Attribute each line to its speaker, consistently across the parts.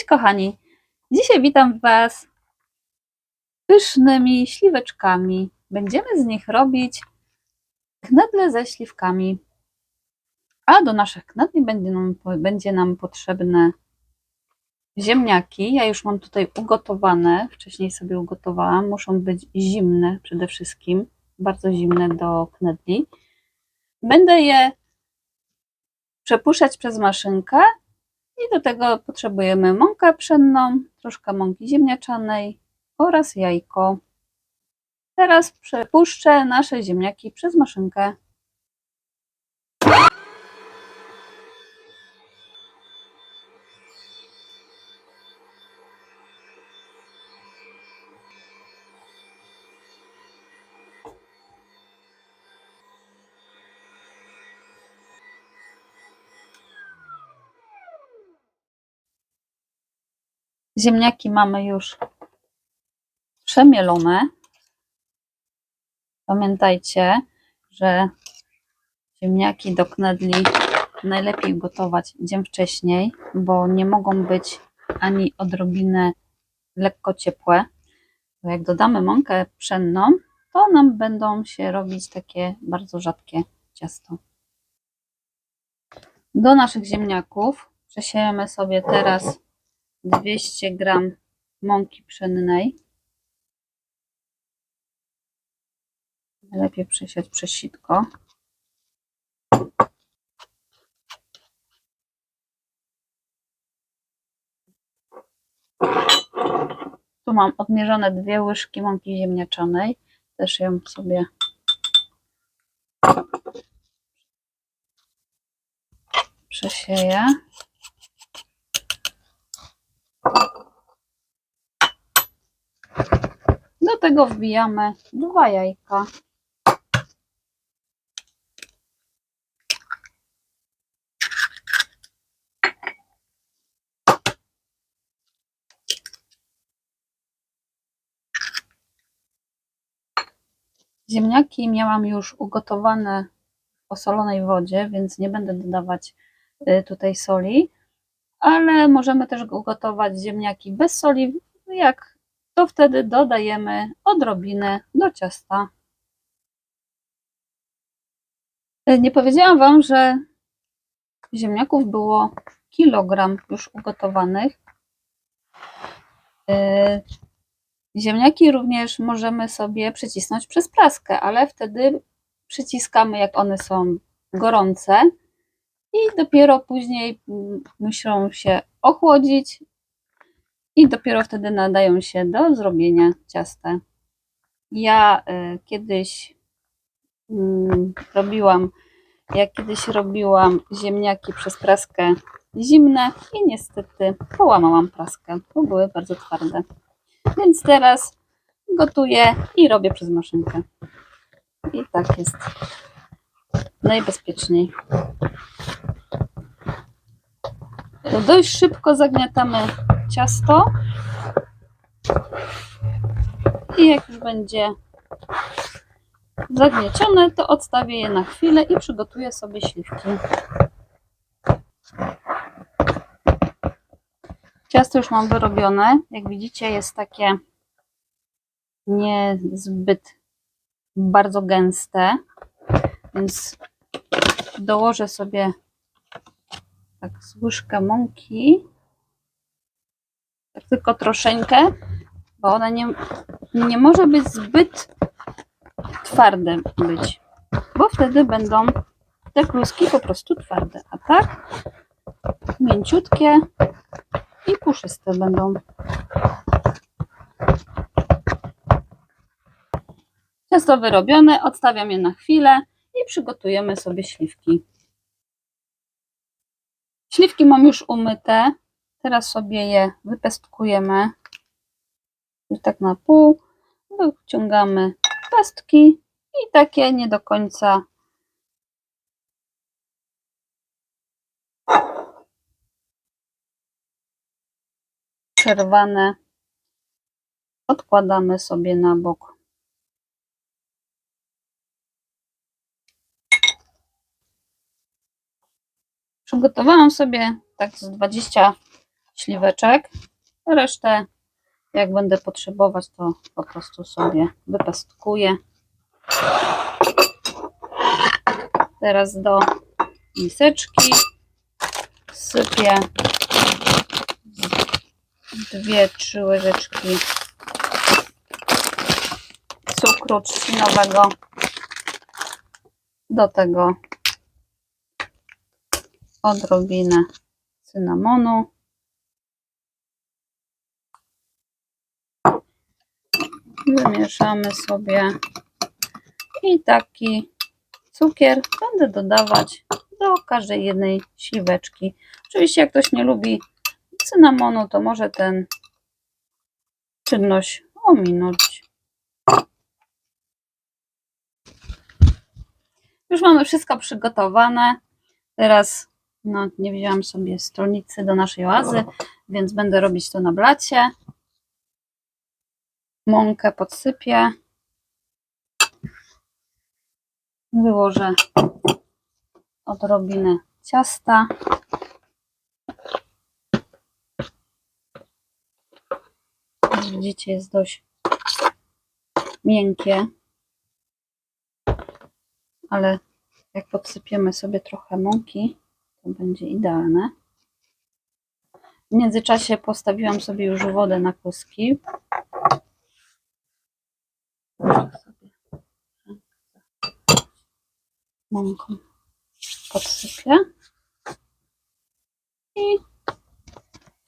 Speaker 1: Cześć kochani! Dzisiaj witam Was pysznymi śliweczkami. Będziemy z nich robić knedle ze śliwkami. A do naszych knedli będzie nam, będzie nam potrzebne ziemniaki. Ja już mam tutaj ugotowane, wcześniej sobie ugotowałam. Muszą być zimne przede wszystkim, bardzo zimne do knedli. Będę je przepuszczać przez maszynkę i do tego potrzebujemy mąkę pszenną, troszkę mąki ziemniaczanej oraz jajko. Teraz przepuszczę nasze ziemniaki przez maszynkę. Ziemniaki mamy już przemielone. Pamiętajcie, że ziemniaki do knedli najlepiej gotować dzień wcześniej, bo nie mogą być ani odrobinę lekko ciepłe. Bo jak dodamy mąkę pszenną, to nam będą się robić takie bardzo rzadkie ciasto. Do naszych ziemniaków przesiejemy sobie teraz 200 gram mąki pszennej. Lepiej przesiać przez sitko. Tu mam odmierzone dwie łyżki mąki ziemniaczanej. Też ją sobie przesieję. Tego wbijamy dwa jajka. Ziemniaki miałam już ugotowane w osolonej wodzie, więc nie będę dodawać y, tutaj soli, ale możemy też ugotować ziemniaki bez soli, jak to wtedy dodajemy odrobinę do ciasta. E, Nie powiedziałam Wam, że ziemniaków było kilogram już ugotowanych. E, Ziemniaki również możemy sobie przycisnąć przez praskę, ale wtedy przyciskamy jak one są gorące i dopiero później mm, muszą się ochłodzić i dopiero wtedy nadają się do zrobienia ciasta. Ja y, kiedyś mm, robiłam, ja kiedyś robiłam ziemniaki przez praskę zimne i niestety połamałam praskę, bo były bardzo twarde. Więc teraz gotuję i robię przez maszynkę. I tak jest najbezpieczniej. Dość szybko zagniatamy ciasto. I jak już będzie zagniecione, to odstawię je na chwilę i przygotuję sobie śliwki. Ciasto już mam wyrobione. Jak widzicie, jest takie niezbyt bardzo gęste, więc dołożę sobie tak z łyżkę mąki, tak tylko troszeczkę, bo ona nie, nie może być zbyt twarde być, bo wtedy będą te kluski po prostu twarde, a tak mięciutkie i puszyste będą. Ciasto wyrobione, odstawiam je na chwilę i przygotujemy sobie śliwki. Śliwki mam już umyte. Teraz sobie je wypestkujemy. Tak na pół. Wyciągamy pestki i takie nie do końca przerwane odkładamy sobie na bok. Przygotowałam sobie tak z 20 śliweczek. Resztę, jak będę potrzebować, to po prostu sobie wypestkuję. Teraz do miseczki sypię dwie, trzy łyżeczki cukru trzcinowego. Do tego odrobinę cynamonu. Wymieszamy sobie i taki cukier będę dodawać do każdej jednej śliweczki. Oczywiście jak ktoś nie lubi cynamonu, to może ten czynność ominąć. Już mamy wszystko przygotowane. Teraz no, nie wzięłam sobie stolnicy do naszej oazy, więc będę robić to na blacie. Mąkę podsypię. Wyłożę odrobinę ciasta. Widzicie, jest dość miękkie, ale jak podsypiemy sobie trochę mąki, to będzie idealne. W międzyczasie postawiłam sobie już wodę na kłuski. Sobie mąką podsypię i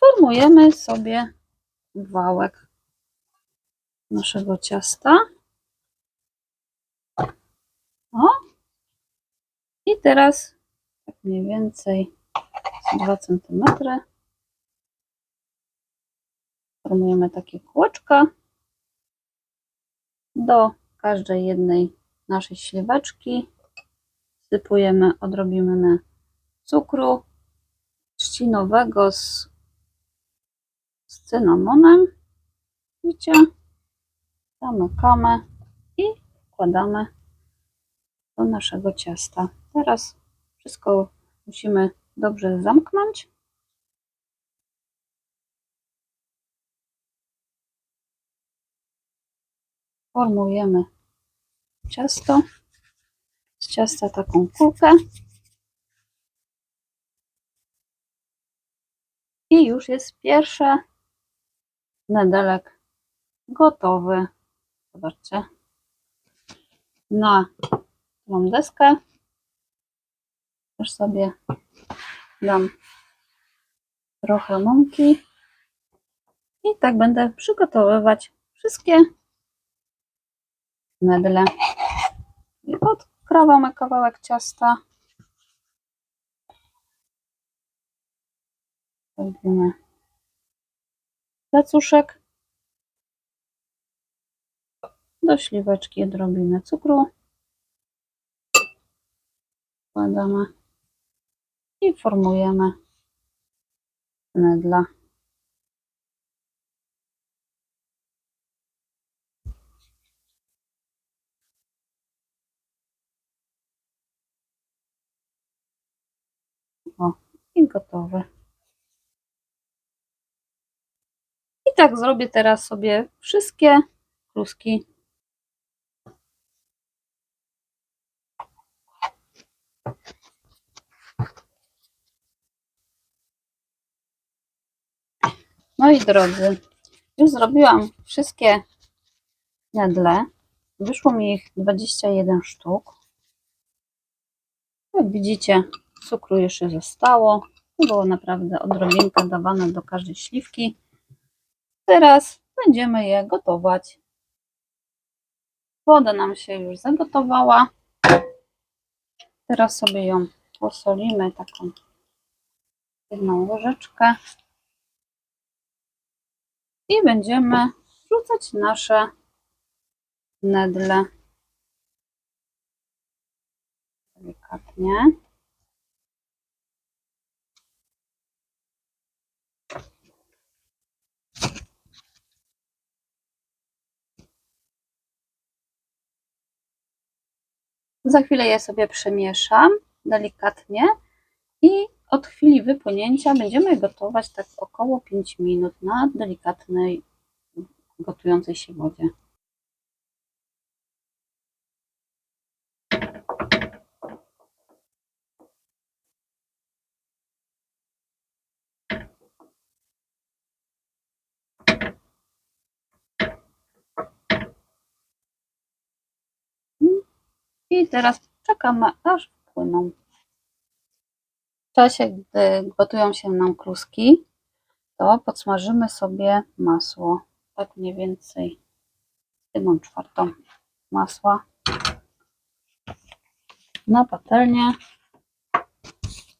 Speaker 1: formujemy sobie wałek naszego ciasta. O! I teraz tak mniej więcej 2 cm formujemy takie kółeczka do każdej jednej naszej śliweczki sypujemy odrobinę cukru trzcinowego z, z cynamonem. Widzicie? Zamykamy i wkładamy do naszego ciasta. Teraz wszystko musimy dobrze zamknąć. Formujemy ciasto. Ciasta taką kulkę. I już jest pierwszy nedelek gotowy. Zobaczcie. Na tą deskę też sobie dam trochę mąki i tak będę przygotowywać wszystkie medle. I odkrawamy kawałek ciasta. Robimy placuszek. Do śliweczki odrobinę cukru. Wkładamy i formujemy knedla. O, i gotowe. I tak zrobię teraz sobie wszystkie kluski. Moi drodzy, już zrobiłam wszystkie nedle. Wyszło mi ich 21 sztuk. Jak widzicie, cukru jeszcze zostało. Było naprawdę odrobinka dawane do każdej śliwki. Teraz będziemy je gotować. Woda nam się już zagotowała. Teraz sobie ją posolimy taką jedną łyżeczkę i będziemy wrzucać nasze nedle delikatnie. Za chwilę je sobie przemieszam delikatnie i od chwili wypłynięcia będziemy gotować tak około 5 minut na delikatnej, gotującej się wodzie. Teraz czekamy, aż wpłyną. W czasie, gdy gotują się nam kluski, to podsmażymy sobie masło. Tak mniej więcej jedną czwartą masła na patelnię.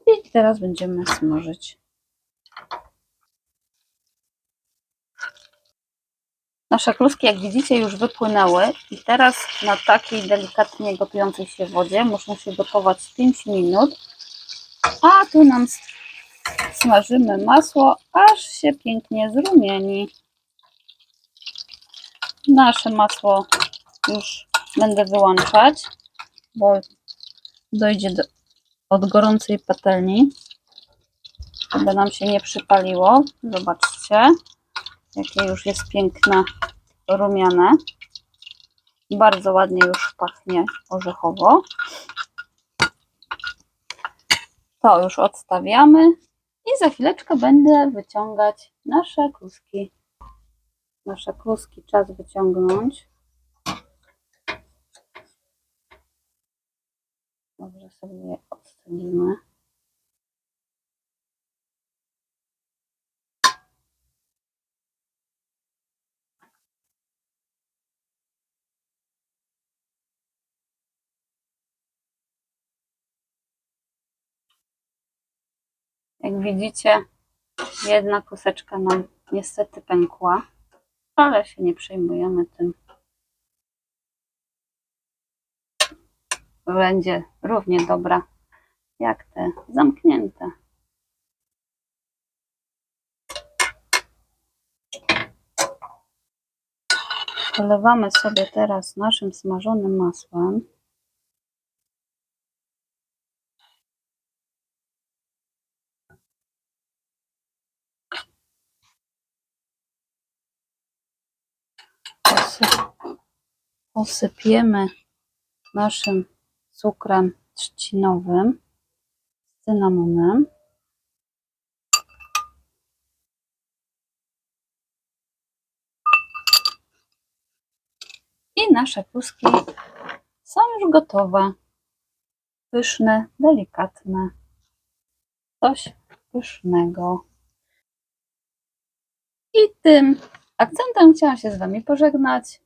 Speaker 1: I teraz będziemy smażyć. Nasze kluski, jak widzicie, już wypłynęły i teraz na takiej delikatnie gotującej się wodzie muszą się gotować 5 minut, a tu nam smażymy masło, aż się pięknie zrumieni. Nasze masło już będę wyłączać, bo dojdzie do, od gorącej patelni, żeby nam się nie przypaliło. Zobaczcie jakie już jest piękne, rumiane. Bardzo ładnie już pachnie orzechowo. To już odstawiamy i za chwileczkę będę wyciągać nasze kluski. Nasze kluski czas wyciągnąć. Dobrze sobie je odstawimy. Jak widzicie, jedna koseczka nam niestety pękła, ale się nie przejmujemy tym. Będzie równie dobra jak te zamknięte. Polewamy sobie teraz naszym smażonym masłem. Posypiemy naszym cukrem trzcinowym, z cynamonem. I nasze kluski są już gotowe. Pyszne, delikatne. Coś pysznego. I tym akcentem chciałam się z Wami pożegnać.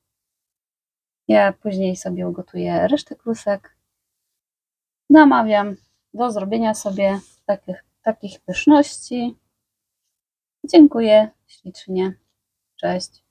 Speaker 1: Ja później sobie ugotuję resztę klusek. Namawiam do zrobienia sobie takich, takich pyszności. Dziękuję ślicznie. Cześć.